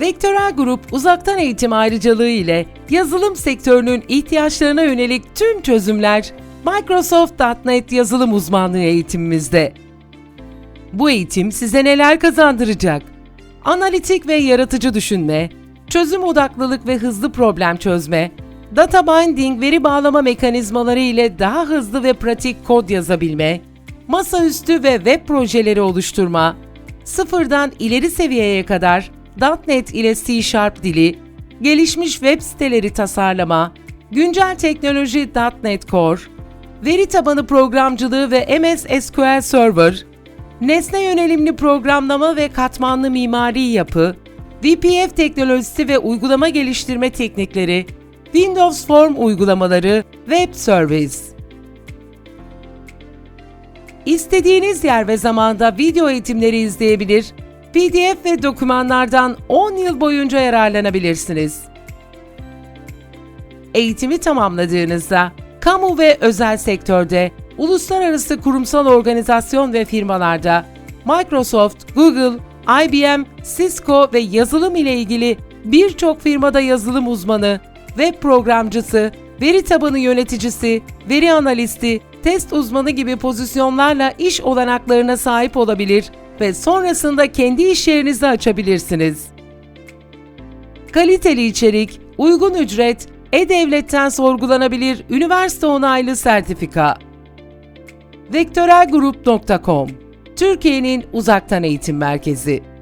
Vektörel Grup uzaktan eğitim ayrıcalığı ile yazılım sektörünün ihtiyaçlarına yönelik tüm çözümler Microsoft.NET yazılım uzmanlığı eğitimimizde. Bu eğitim size neler kazandıracak? Analitik ve yaratıcı düşünme, çözüm odaklılık ve hızlı problem çözme, data binding veri bağlama mekanizmaları ile daha hızlı ve pratik kod yazabilme, masaüstü ve web projeleri oluşturma, sıfırdan ileri seviyeye kadar .NET ile C Sharp dili, gelişmiş web siteleri tasarlama, güncel teknoloji .NET Core, veri tabanı programcılığı ve MS SQL Server, nesne yönelimli programlama ve katmanlı mimari yapı, VPF teknolojisi ve uygulama geliştirme teknikleri, Windows Form uygulamaları, Web Service. İstediğiniz yer ve zamanda video eğitimleri izleyebilir, PDF ve dokümanlardan 10 yıl boyunca yararlanabilirsiniz. Eğitimi tamamladığınızda kamu ve özel sektörde, uluslararası kurumsal organizasyon ve firmalarda Microsoft, Google, IBM, Cisco ve yazılım ile ilgili birçok firmada yazılım uzmanı, web programcısı, veri tabanı yöneticisi, veri analisti, test uzmanı gibi pozisyonlarla iş olanaklarına sahip olabilir ve sonrasında kendi iş yerinizi açabilirsiniz. Kaliteli içerik, uygun ücret, e-devletten sorgulanabilir üniversite onaylı sertifika. Vektörelgrup.com Türkiye'nin uzaktan eğitim merkezi.